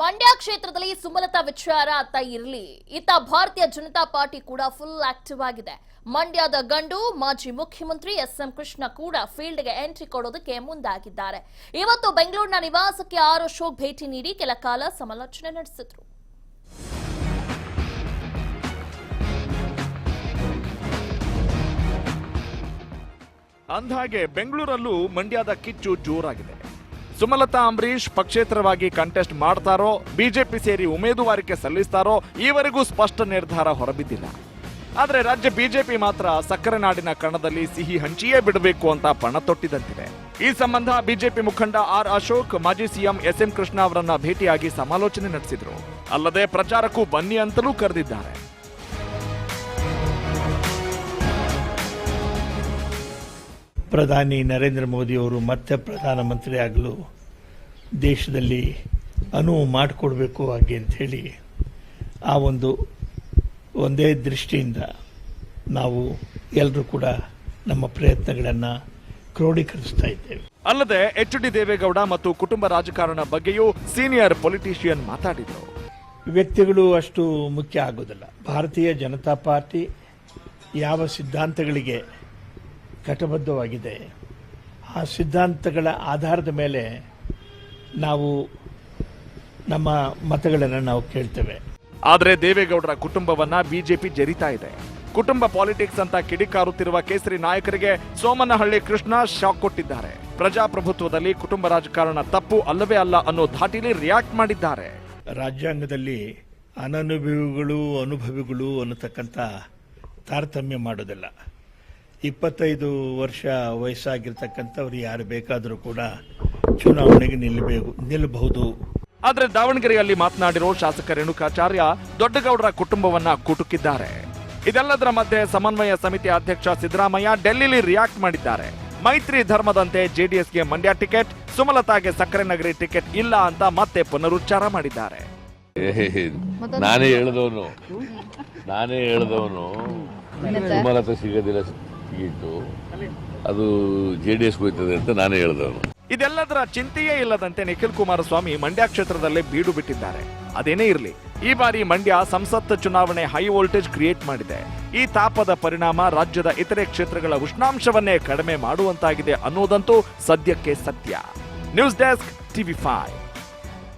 ಮಂಡ್ಯ ಕ್ಷೇತ್ರದಲ್ಲಿ ಸುಮಲತಾ ವಿಚಾರ ಅತ್ತ ಇರಲಿ. ಇತ್ತ ಭಾರತೀಯ ಜನತಾ ಪಾರ್ಟಿ ಕೂಡ ಫುಲ್ ಆಕ್ಟಿವ್ ಆಗಿದೆ. ಮಂಡ್ಯದ ಗಂಡು, ಮಾಜಿ ಮುಖ್ಯಮಂತ್ರಿ ಎಸ್ ಎಂ ಕೃಷ್ಣ ಕೂಡ ಫೀಲ್ಡ್ಗೆ ಎಂಟ್ರಿ ಕೊಡೋದಕ್ಕೆ ಮುಂದಾಗಿದ್ದಾರೆ. ಇವತ್ತು ಬೆಂಗಳೂರಿನ ನಿವಾಸಕ್ಕೆ ಆರು ಶೋ ಭೇಟಿ ನೀಡಿ ಕೆಲ ಕಾಲ ಸಮಾಲೋಚನೆ ನಡೆಸಿದ್ರು. ಅಂದ್ಹಾಗೆ, ಬೆಂಗಳೂರಲ್ಲೂ ಮಂಡ್ಯದ ಕಿಚ್ಚು ಜೋರಾಗಿದೆ. ಸುಮಲತಾ ಅಂಬರೀಶ್ ಪಕ್ಷೇತರವಾಗಿ ಕಂಟೆಸ್ಟ್ ಮಾಡ್ತಾರೋ, ಬಿಜೆಪಿ ಸೇರಿ ಉಮೇದುವಾರಿಕೆ ಸಲ್ಲಿಸ್ತಾರೋ, ಈವರೆಗೂ ಸ್ಪಷ್ಟ ನಿರ್ಧಾರ ಹೊರಬಿದ್ದಿಲ್ಲ. ಆದರೆ ರಾಜ್ಯ ಬಿಜೆಪಿ ಮಾತ್ರ ಸಕ್ಕರೆ ನಾಡಿನ ಕಣದಲ್ಲಿ ಸಿಹಿ ಹಂಚಿಯೇ ಬಿಡಬೇಕು ಅಂತ ಪಣ ತೊಟ್ಟಿದಂತಿದೆ. ಈ ಸಂಬಂಧ ಬಿಜೆಪಿ ಮುಖಂಡ ಆರ್ ಅಶೋಕ್, ಮಾಜಿ ಸಿಎಂ ಎಸ್ ಎಂ ಕೃಷ್ಣ ಅವರನ್ನ ಭೇಟಿಯಾಗಿ ಸಮಾಲೋಚನೆ ನಡೆಸಿದ್ರು. ಅಲ್ಲದೆ ಪ್ರಚಾರಕ್ಕೂ ಬನ್ನಿ ಅಂತಲೂ ಕರೆದಿದ್ದಾರೆ. ಪ್ರಧಾನಿ ನರೇಂದ್ರ ಮೋದಿಯವರು ಮತ್ತೆ ಪ್ರಧಾನಮಂತ್ರಿ ಆಗಲು ದೇಶದಲ್ಲಿ ಅನುವು ಮಾಡಿಕೊಡ್ಬೇಕು ಹಾಗೆ ಅಂಥೇಳಿ ಆ ಒಂದು ಒಂದೇ ದೃಷ್ಟಿಯಿಂದ ನಾವು ಎಲ್ಲರೂ ಕೂಡ ನಮ್ಮ ಪ್ರಯತ್ನಗಳನ್ನು ಕ್ರೋಢೀಕರಿಸ್ತಾ ಇದ್ದೇವೆ. ಅಲ್ಲದೆ ಎಚ್ ಡಿ ದೇವೇಗೌಡ ಮತ್ತು ಕುಟುಂಬ ರಾಜಕಾರಣ ಬಗ್ಗೆಯೂ ಸೀನಿಯರ್ ಪೊಲಿಟಿಷಿಯನ್ ಮಾತಾಡಿದರು. ವ್ಯಕ್ತಿಗಳು ಅಷ್ಟು ಮುಖ್ಯ ಆಗೋದಿಲ್ಲ. ಭಾರತೀಯ ಜನತಾ ಪಾರ್ಟಿ ಯಾವ ಸಿದ್ಧಾಂತಗಳಿಗೆ ಕಟಬದ್ಧವಾಗಿದೆ. ಆ ಸಿದ್ಧಾಂತಗಳ ಆಧಾರದ ಮೇಲೆ ನಾವು ನಮ್ಮ ಮತಗಳನ್ನು ನಾವು ಕೇಳ್ತೇವೆ. ಆದರೆ ದೇವೇಗೌಡರ ಕುಟುಂಬವನ್ನ ಬಿಜೆಪಿ ಜರಿತಾ ಇದೆ. ಕುಟುಂಬ ಪಾಲಿಟಿಕ್ಸ್ ಅಂತ ಕಿಡಿಕಾರುತ್ತಿರುವ ಕೇಸರಿ ನಾಯಕರಿಗೆ ಸೋಮನಹಳ್ಳಿ ಕೃಷ್ಣ ಶಾಕ್ ಕೊಟ್ಟಿದ್ದಾರೆ. ಪ್ರಜಾಪ್ರಭುತ್ವದಲ್ಲಿ ಕುಟುಂಬ ರಾಜಕಾರಣ ತಪ್ಪು ಅಲ್ಲವೇ ಅಲ್ಲ ಅನ್ನೋ ಧಾಟಿಲಿ ರಿಯಾಕ್ಟ್ ಮಾಡಿದ್ದಾರೆ. ರಾಜ್ಯಾಂಗದಲ್ಲಿ ಅನನುಭವಿಗಳು ಅನುಭವಿಗಳು ಅನ್ನತಕ್ಕಂಥ ತಾರತಮ್ಯ ಮಾಡೋದಿಲ್ಲ. ಇಪ್ಪತ್ತೈದು ವರ್ಷ ವಯಸ್ಸಾಗಿರ್ತಕ್ಕಂಥವ್ರು ಯಾರು ಬೇಕಾದರೂ ಕೂಡ ಚುನಾವಣೆಗೆ ನಿಲ್ಲಬೇಕು ನಿಲ್ಲಬಹುದು. ಆದರೆ ದಾವಣಗೆರೆಯಲ್ಲಿ ಮಾತನಾಡಿರೋ ಶಾಸಕ ರೇಣುಕಾಚಾರ್ಯ ದೊಡ್ಡಗೌಡರ ಕುಟುಂಬವನ್ನ ಕುಟುಕಿದ್ದಾರೆ. ಇದೆಲ್ಲದರ ಮಧ್ಯೆ ಸಮನ್ವಯ ಸಮಿತಿ ಅಧ್ಯಕ್ಷ ಸಿದ್ದರಾಮಯ್ಯ ಡೆಲ್ಲಿಲಿ ರಿಯಾಕ್ಟ್ ಮಾಡಿದ್ದಾರೆ. ಮೈತ್ರಿ ಧರ್ಮದಂತೆ ಜೆಡಿಎಸ್ಗೆ ಮಂಡ್ಯ ಟಿಕೆಟ್ ಸುಮಲತಾಗೆ ಸಕ್ಕರೆ ನಗರಿ ಟಿಕೆಟ್ ಇಲ್ಲ ಅಂತ ಮತ್ತೆ ಪುನರುಚ್ಚಾರ ಮಾಡಿದ್ದಾರೆ. ನಾನೇ ಹೇಳಿದವನು ನಾನೇ ಹೇಳಿದವನು ಸುಮಲತಾ ಸಿಗೋದಿಲ್ಲ. ಟಿಕೆಟು ಅದು ಜೆ ಡಿ ಎಸ್ ಹೋಯ್ತದೆ ಅಂತ ನಾನೇ ಹೇಳಿದವನು. ಇದೆಲ್ಲದರ ಚಿಂತೆಯೇ ಇಲ್ಲದಂತೆ ನಿಖಿಲ್ ಕುಮಾರಸ್ವಾಮಿ ಮಂಡ್ಯ ಕ್ಷೇತ್ರದಲ್ಲೇ ಬೀಡು ಬಿಟ್ಟಿದ್ದಾರೆ. ಅದೇನೇ ಇರಲಿ, ಈ ಬಾರಿ ಮಂಡ್ಯ ಸಂಸತ್ ಚುನಾವಣೆ ಹೈ ವೋಲ್ಟೇಜ್ ಕ್ರಿಯೇಟ್ ಮಾಡಿದೆ. ಈ ತಾಪದ ಪರಿಣಾಮ ರಾಜ್ಯದ ಇತರೆ ಕ್ಷೇತ್ರಗಳ ಉಷ್ಣಾಂಶವನ್ನೇ ಕಡಿಮೆ ಮಾಡುವಂತಾಗಿದೆ ಅನ್ನೋದಂತೂ ಸದ್ಯಕ್ಕೆ ಸತ್ಯ. News desk TV five.